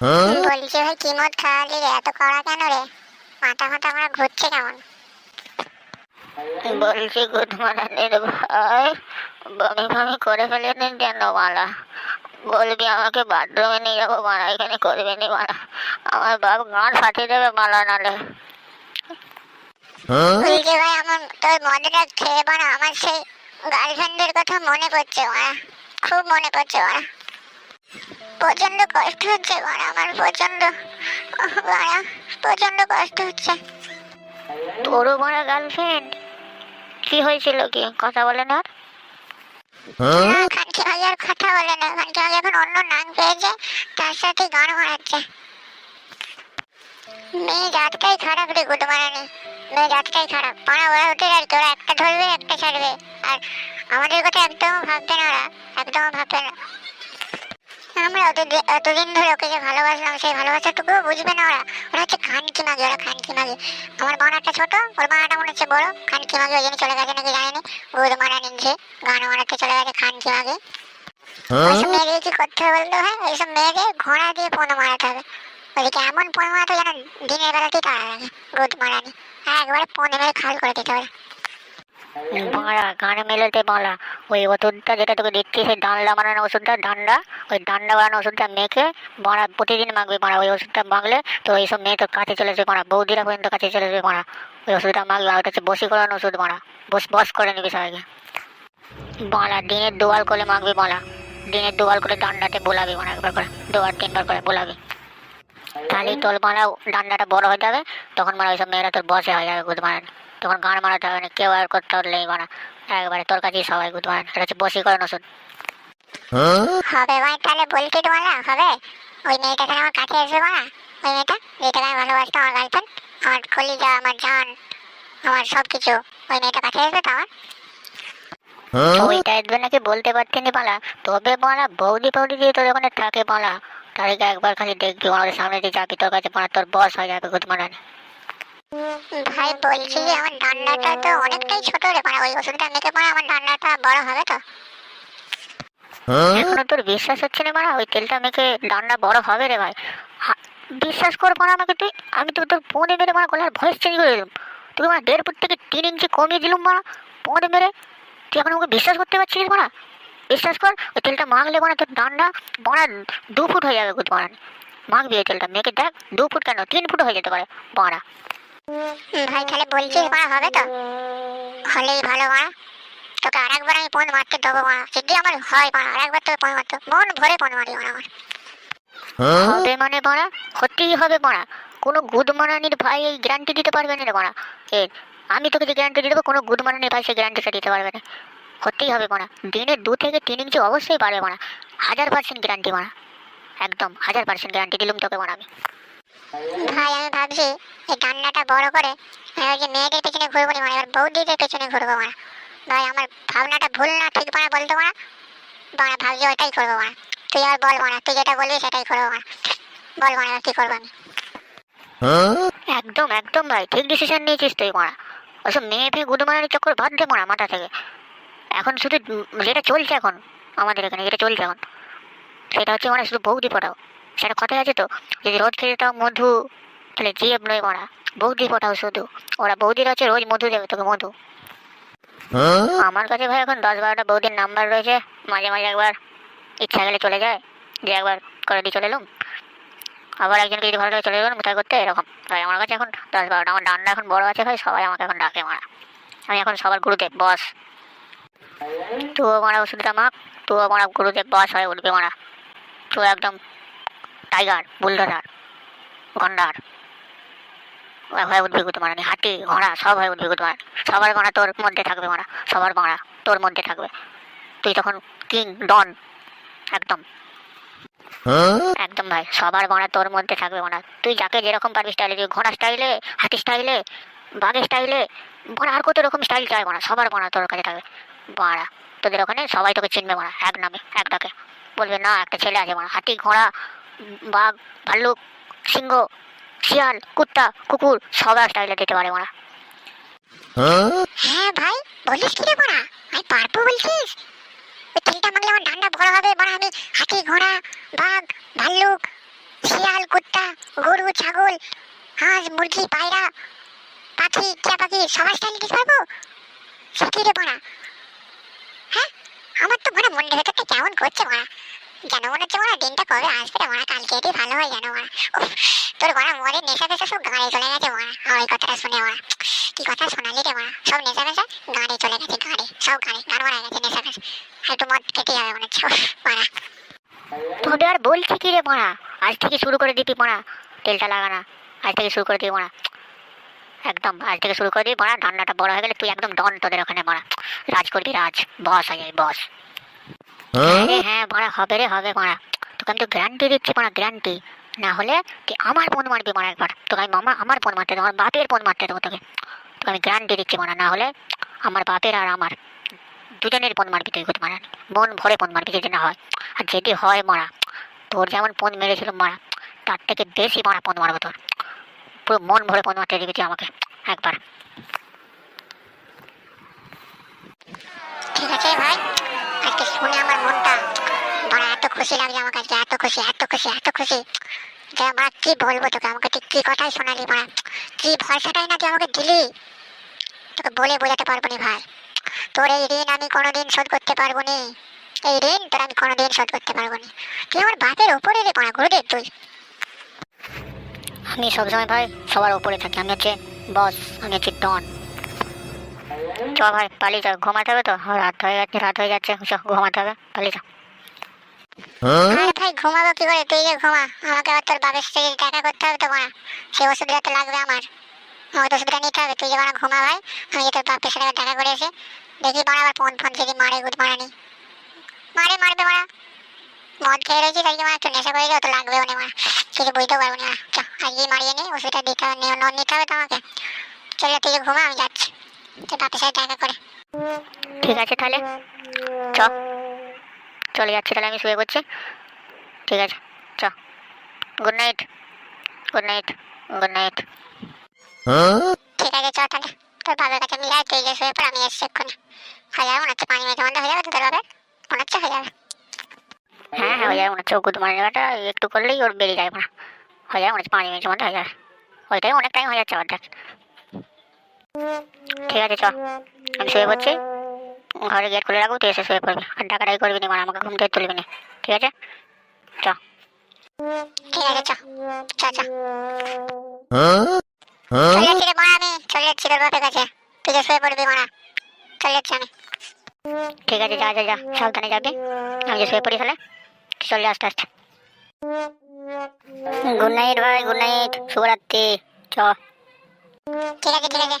বলছি ভাই কি মদ খাওয়ালি রে? এত কড়া কেন রে? মাথা ফাটা আমার ঘুরছে কেমন? বলছি গুড মর্নিং ভাই। বমি ফমি করে ফেলেছেন কেন মালা? বলবি আমাকে বাথরুমে নিয়ে যাব মারা এখানে করবে নি মারা আমার বাপ গাঁট ফাটিয়ে দেবে মালা নালে। বলছি ভাই আমার তোর মদটা খেয়ে পর আমার সেই গার্লফ্রেন্ডের কথা মনে পড়ছে মারা খুব মনে পড়ছে মারা প্রচণ্ড কষ্ট হচ্ছে মারা আমার প্রচণ্ড মারা প্রচণ্ড কষ্ট হচ্ছে। তোরও মারা গার্লফ্রেন্ড কি হয়েছিল কি? কথা বলে না খানকি ভাই আর কথা বলে না। খানকি ভাই এখন অন্য নাম পেয়েছে তার সাথে গান মারাচ্ছে। মেয়ে জাতটাই খারাপ রে গুড মারানি মেয়ে জাতটাই খারাপ। পাড়া ওরা হতে আর ওরা একটা ধরবে একটা ছাড়বে। আর আমাদের কথা একদম ভাববে না ওরা। একদম ভাববে না। আমরা অত এতদিন ধরে ওকে যে ভালোবাসলাম সেই ভালোবাসাটুকুও বুঝবে না ওরা। ওরা হচ্ছে খানকি মাগে ওরা খানকি মাগে। আমার বানাটা ছোট ওর বানাটা মনে হচ্ছে বড় খানকি মাগে ওই জন্য চলে গেছে নাকি জানিনি। গুদ মারা নিচ্ছে গান মারাতে চলে গেছে খানকি মাগে। ওইসব মেয়েদের কি করতে হবে বলতো ভাই ওইসব মেয়েদের ঘোড়া দিয়ে পণ মারাতে হবে। ওদেরকে এমন পণ মারাতে যেন দিনের বেলাতেই তারা লাগে গুদ মারানি। আর একবারে পণে মেরে খাল করে দিতে হবে। মারা গানে মেলেতে মালা ওই ওষুধটা যেটা তোকে দিচ্ছি সেই ডান্ডা বানানো ওষুধটা, ডান্ডা, ওই ডান্ডা বানানো ওষুধটা মেখে মারা, প্রতিদিন মাখবে মারা, ওই ওষুধটা মাখলে তো এইসব মেয়ে তোর কাছে চলে যাবে মারা, বৌদিরা পর্যন্ত কাছে চলে যাবে মারা। ওই ওষুধটা মাখবে আর ওটা হচ্ছে বসি করানো ওষুধ মারা, বস বস করে নিবি সবাইকে। মালা দিনের দোয়াল করে মাখবে মালা দিনের দোয়াল করে ডান্ডাতে বোলাবি মারা, একবার করে দুবার তিনবার করে বোলাবি। তাহলেই তোর মারা ডান্ডাটা বড় হয়ে যাবে, তখন মারা ওইসব মেয়েরা তোর বসে হয়ে যাবে গুদ মারা তখন গান মারাতে হবে না কেউ আর করতে পারলেই মারা একবারে তোর কাছেই সবাই গুদ মারা এটা হচ্ছে বসীকরণ ওষুধ। হবে ভাই তাহলে বলছি তোমার হবে? ওই মেয়েটা তাহলে আমার কাছে এসে মারা ওই মেয়েটা যেটাকে আমি ভালোবাসতাম আমার গার্লফ্রেন্ড আমার কলিজা আমার জান আমার সব কিছু ওই মেয়েটা কাছে এসবে তো আমার ওইটা আসবে নাকি বলতে না পালা। তবে মারা বৌদি বৌদি দিয়ে তোর ওখানে থাকে তাদেরকে একবার খালি দেখবি আমাদের সামনে দিয়ে যাবি তোর কাছে মারা তোর বস হয়ে যাবে গুদ মারা ভাই বলছি যে আমার ডান্ডাটা তো অনেকটাই ছোট রে মানে ওই ওষুধটা মেখে পরে আমার ডান্ডাটা বড় হবে তো। এখনও তোর বিশ্বাস হচ্ছে না মারা? ওই তেলটা মেখে ডান্ডা বড় হবে রে ভাই। বিশ্বাস কর মারা আমাকে তুই আমি তো তোর ফোনে মেরে মারা গলার ভয়েস চেঞ্জ করে দিলাম। তুই আমার দেড় ফুট থেকে তিন ইঞ্চি কমিয়ে দিলাম মারা ফোনে মেরে। তুই এখন আমাকে বিশ্বাস করতে পারছিস মারা? বিশ্বাস কর ওই তেলটা মাখলে মানে তোর ডান্ডা বড়া দু ফুট হয়ে যাবে গুদ মারা। মাখবি ওই তেলটা মেখে দেখ দু ফুট কেন? তিন ফুট হয়ে যেতে পারে বড়া ভাই তাহলে বলছিস মারা হবে তো? হলেই ভালো মারা তোকে আরেকবার আমি পণ মারতে দেবো মারা যদি আমার হয় মারা আরেকবার তোকে পণ মারতে মন ভরে পণ মারি মারা আমার হবে মানে মারা হতেই হবে মারা কোনো গুদ মারানির ভাই এই গ্যারান্টি দিতে পারবে না রে মারা এ আমি তোকে যে গ্যারান্টি দিয়ে দেবো কোনো গুদ মারানির ভাই সেই গ্যারান্টিটা দিতে পারবে না। হতেই হবে মারা দিনে দু থেকে তিন ইঞ্চি অবশ্যই পারবে মারা হাজার পার্সেন্ট গ্যারান্টি মারা একদম হাজার পার্সেন্ট গ্যারান্টি দিলাম তোকে মারা আমি। ভাই, আমি ভাবছি এই ডান্ডাটা বড় করে ওই যে মেয়েদের পেছনে ঘুরবো না মানে এবার বৌদিদের পেছনে ঘুরবো মারা ভাই, আমার ভাবনাটা ভুল না, ঠিক মারা বলতো মারা মারা ভাবছি ওটাই করব মারা তুই আর বল মারা তুই যেটা বলবি সেটাই করব মারা বল মারা এবার কি করব আমি? একদম একদম ভাই, ঠিক ডিসিশন নিয়েছিস তুই মারা ওসব মেয়ে ফেয়ে মারানির চক্কর বাদ দে মারা মাথা থেকে। এখন শুধু যেটা চলছে এখন, আমাদের এখানে যেটা চলছে এখন, সেটা হচ্ছে মানে শুধু বৌদি পটাও সেটা কথাই আছে তো। যদি রোজ খেয়ে যেতাম মধু তাহলে জিএফ নয় মারা। বৌদি পটাও শুধু। ওরা বৌদিরা হচ্ছে রোজ মধু দেবে তোকে মধু। আমার কাছে ভাই এখন দশ বারোটা বৌদির নাম্বার রয়েছে। মাঝে মাঝে একবার ইচ্ছা গেলে চলে যায়। যে একবার করে দিয়ে চলে এলুম। আবার একজনকে যদি ভালো লাগে চলে গেলাম কোথায় করতে? এরকম। ভাই আমার কাছে এখন দশ বারোটা। আমার ডান্ডা এখন বড় আছে ভাই সবাই আমাকে এখন ডাকে মারা। আমি এখন সবার গুরুদেব বস। তুও মারা ওষুধটা মাখ তুও মারা গুরুদেব বস হয়ে উঠবে মারা। তুই একদম টাইগার বুলডোজার গন্ডার। হয়ে উঠবি গুতো মারা হাতি ঘোড়া সব হয়ে উঠবি গুতো মারা সবার মারা তোর মধ্যে থাকবে মারা সবার মারা তোর মধ্যে থাকবে। তুই তখন কিং ডন একদম। একদম ভাই সবার মারা তোর মধ্যে থাকবে মারা। তুই যাকে যেরকম পারবি স্টাইলে তুই ঘোড়া স্টাইলে হাতি স্টাইলে বাঘের স্টাইলে মানে আর কত রকম স্টাইল চাই মারা সবার মারা তোর কাছে থাকবে। মারা তোদের ওখানে সবাই তোকে চিনবে মারা এক নামে এক ডাকে। বলবে না একটা ছেলে আছে মারা। হাতি ঘোড়া বাঘ ভাল্লুক, সিংহ, শিয়াল, কুত্তা, কুকুর সবার স্টাইলে দিতে পারে মারা হ্যাঁ ভাই, বলিস কি রে মারা আমি পারব বলছিস? ওই তেলটা মারলে আমার ডান্ডা বড় হবে মানে আমি হাতি, ঘোড়া, বাঘ, ভাল্লুক, শিয়াল, কুত্তা গরু ছাগল, হাঁস, মুরগি, পায়রা, পাখি, টিয়া পাখি, সবার স্টাইল দিতে পারব? সে কি রে মারা হ্যাঁ? আমার তো মানে মনের ভেতরটা কেমন করছে মারা যেন মনে হচ্ছে মারা দিনটা কবে আসবে রে মারা কালকে এটি ভালো হয় যেন উফ, তোর মারা মনের নেশা ফেশা সব গাড়ি চলে গেছে আমার এই কথাটা শুনে মারা কি কথা শোনালি রে মারা সব নেশা গাড়ি চলে গেছে গাড়ি সব গাড়ি গান মারা গেছে নেশা একটু মদ যাবে মনে হচ্ছে। আর বলছি কি রে মারা আজ থেকে শুরু করে দিবি মারা তেলটা লাগানা আজ থেকে শুরু করে দিবি মারা একদম আজ থেকে শুরু করে দিবি মারা রান্নাটা বড় হয়ে গেলে তুই একদম ডন তোদের ওখানে মারা রাজ করবি রাজ। বস হয়ে যাবি বস। আরে হ্যাঁ মারা হবে রে, হবে মারা তোকে আমি তো গ্যারান্টি দিচ্ছি মারা গ্যারান্টি না হলে তুই আমার ফোন মারবি মারা একবার। তোকে আমি মামা আমার ফোন মারতে দেবো, আমার বাপের ফোন মারতে দেবো তোকে। তোকে আমি গ্যারান্টি দিচ্ছি মারা না হলে আমার বাপের আর আমার দুজনের ফোন মারবি তুই মারা মন ভরে ফোন মারবি যদি না হয়। আর যদি হয় মারা তোর যেমন ফোন মেরেছিল মারা তার থেকে বেশি মারা ফোন মারবো তোর। পুরো মন ভরে ফোন মারতে দিবি তুই আমাকে, একবার ঠিক আছে ভাই আজকে শুনে আমার মনটা বড় এত খুশি লাগছে আমার কাছে, এত খুশি এত খুশি এত খুশি। যে আমরা কি বলব তোকে? আমাকে তুই কি কথাই শোনালি মারা কি ভরসাটাই না তুই আমাকে দিলি? তোকে বলে বোঝাতে পারব নি ভাই। তোর এই ঋণ আমি কোনোদিন শোধ করতে পারব নি। এই ঋণ তোর আমি কোনোদিন শোধ করতে পারব নি। তুই আমার বাপের ওপরে রে পড়া গুরুদেব তুই। আমি সবসময় ভাই সবার ওপরে থাকি। আমি হচ্ছে বস আমি হচ্ছে ডন চ ভাই, পালিয়ে যাও ঘুমাতে হবে তো? রাত হয়ে যাচ্ছে রাত হয়ে যাচ্ছে। ঘুমাতে হবে, পালিয়ে যাও। আরে ভাই ঘুমাবো কি করে? তুই যে ঘুমা। আমাকে আবার তোর বাবার সাথে দেখা করতে হবে তো মারা সে ওষুধটা তো লাগবে আমার। আমাকে ওষুধটা নিতে হবে। তুই যে ঘুমা ভাই আমি তোর বাপের সাথে দেখা করে এসে দেখি মারা আবার ফোন ফোন যদি মারে গুদ মারানি। মারে মারবে মারা। মদ খেয়ে রয়েছি তাই মারা? একটু নেশা করে তো লাগবে ওনে মারা। কিছু বুঝতে পারব না চ আজকেই মারিয়ে নি ওষুধটা দিতে হবে নিতে হবে তো আমাকে চলে তুই ঘুমা আমি যাচ্ছি। তোর বাপের সাথে দেখা করে। ঠিক আছে তাহলে। চ। চলে যাচ্ছি, তাহলে আমি শুয়ে পড়ছি। ঠিক আছে, চ। Good night good night good night ঠিক আছে, চ তাহলে। তোর বাবার কাছে নিয়ে আয়, তুই যে শুয়ে পড়, আমি এসছি এক্ষুনি। হয়ে যাবে মনে হচ্ছে পাঁচ মিনিটের মধ্যে হয়ে যাবে তো তোর বাবার মনে হচ্ছে হয়ে যাবে। হ্যাঁ হ্যাঁ হয়ে যাবে, মনে হচ্ছে গুড মর্নিং জায়গাটা একটু করলেই ওর বেরিয়ে যাবে না হয়ে। যাবে মনে হচ্ছে পাঁচ মিনিটের মধ্যে হয়ে যাবে। ওইটাই অনেক টাইম হয়ে যাচ্ছে অর্ধেক ঠিক আছে, চ। আমি শুয়ে পড়ছি। ঘরে গেট খুলে রাখব, তুই এসে শুয়ে পড়বি। আর ডাকাডাকি করবি না মানে আমাকে ঘুম থেকে তুলবি ঠিক আছে? চ। ঠিক আছে তুই শুয়ে চলে ঠিক আছে, যা যা যা। সাবধানে যাবি। আমি যে শুয়ে পড়ি তুই চল আস্তে আস্তে। গুড নাইট, ভাই। Good night. শুভরাত্রি। চ। ঠিক আছে ঠিক আছে।